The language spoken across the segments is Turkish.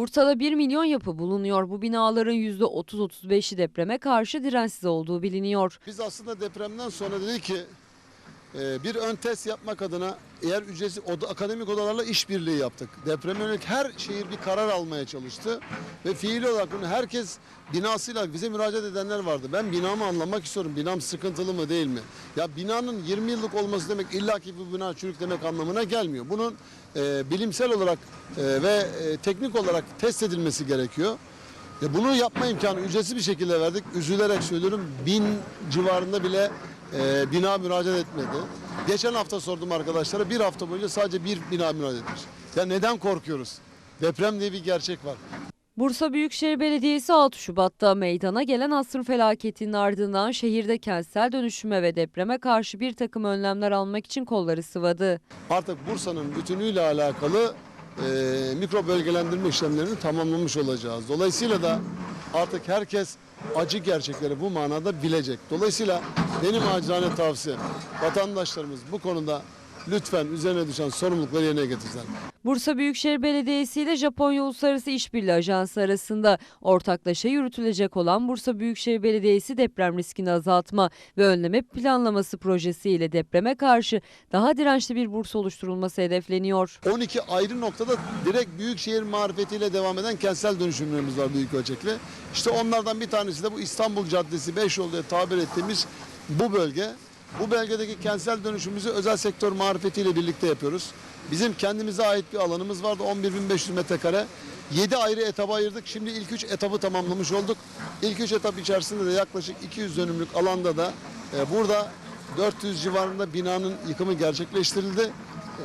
Bursa'da 1 milyon yapı bulunuyor. Bu binaların %30-35'i depreme karşı dirençsiz olduğu biliniyor. Biz aslında depremden sonra dedik ki e, bir ön test yapmak adına eğer ücretsiz oda, akademik odalarla işbirliği yaptık. Depreme yönelik her şehir bir karar almaya çalıştı ve fiili olarak bunu herkes binasıyla bize müracaat edenler vardı. Ben binamı anlamak istiyorum. Binam sıkıntılı mı değil mi? Ya binanın 20 yıllık olması demek illaki bu bina çürük demek anlamına gelmiyor. Bunun e, bilimsel olarak e, ve e, teknik olarak test edilmesi gerekiyor. Ya bunu yapma imkanı ücretsiz bir şekilde verdik. Üzülerek söylüyorum bin civarında bile e, bina müracaat etmedi. Geçen hafta sordum arkadaşlara bir hafta boyunca sadece bir bina müracaat etmiş. Ya neden korkuyoruz? Deprem diye bir gerçek var. Bursa Büyükşehir Belediyesi 6 Şubat'ta meydana gelen asrın felaketinin ardından şehirde kentsel dönüşüme ve depreme karşı bir takım önlemler almak için kolları sıvadı. Artık Bursa'nın bütünüyle alakalı e, mikro bölgelendirme işlemlerini tamamlamış olacağız. Dolayısıyla da artık herkes acı gerçekleri bu manada bilecek. Dolayısıyla benim acizane tavsiyem vatandaşlarımız bu konuda lütfen üzerine düşen sorumlulukları yerine getirsinler. Bursa Büyükşehir Belediyesi ile Japonya Uluslararası İşbirliği Ajansı arasında ortaklaşa yürütülecek olan Bursa Büyükşehir Belediyesi deprem riskini azaltma ve önleme planlaması projesi ile depreme karşı daha dirençli bir Bursa oluşturulması hedefleniyor. 12 ayrı noktada direkt büyükşehir marifetiyle devam eden kentsel dönüşümlerimiz var büyük ölçekli. İşte onlardan bir tanesi de bu İstanbul Caddesi 5 yol diye tabir ettiğimiz bu bölge. Bu bölgedeki kentsel dönüşümümüzü özel sektör marifetiyle birlikte yapıyoruz. Bizim kendimize ait bir alanımız vardı 11.500 metrekare. 7 ayrı etaba ayırdık. Şimdi ilk 3 etabı tamamlamış olduk. İlk 3 etap içerisinde de yaklaşık 200 dönümlük alanda da e, burada 400 civarında binanın yıkımı gerçekleştirildi.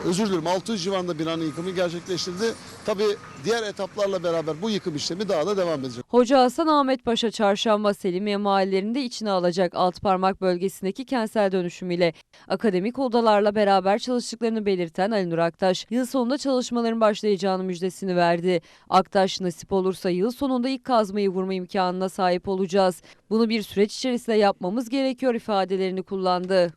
Özür dilerim 600 civarında binanın yıkımı gerçekleştirildi. Tabii diğer etaplarla beraber bu yıkım işlemi daha da devam edecek. Hoca Hasan Ahmet Paşa Çarşamba Selimiye mahallelerinde içine alacak Altparmak bölgesindeki kentsel dönüşümüyle akademik odalarla beraber çalıştıklarını belirten Ali Nur Aktaş, yıl sonunda çalışmaların başlayacağını müjdesini verdi. Aktaş nasip olursa yıl sonunda ilk kazmayı vurma imkanına sahip olacağız. Bunu bir süreç içerisinde yapmamız gerekiyor ifadelerini kullandı.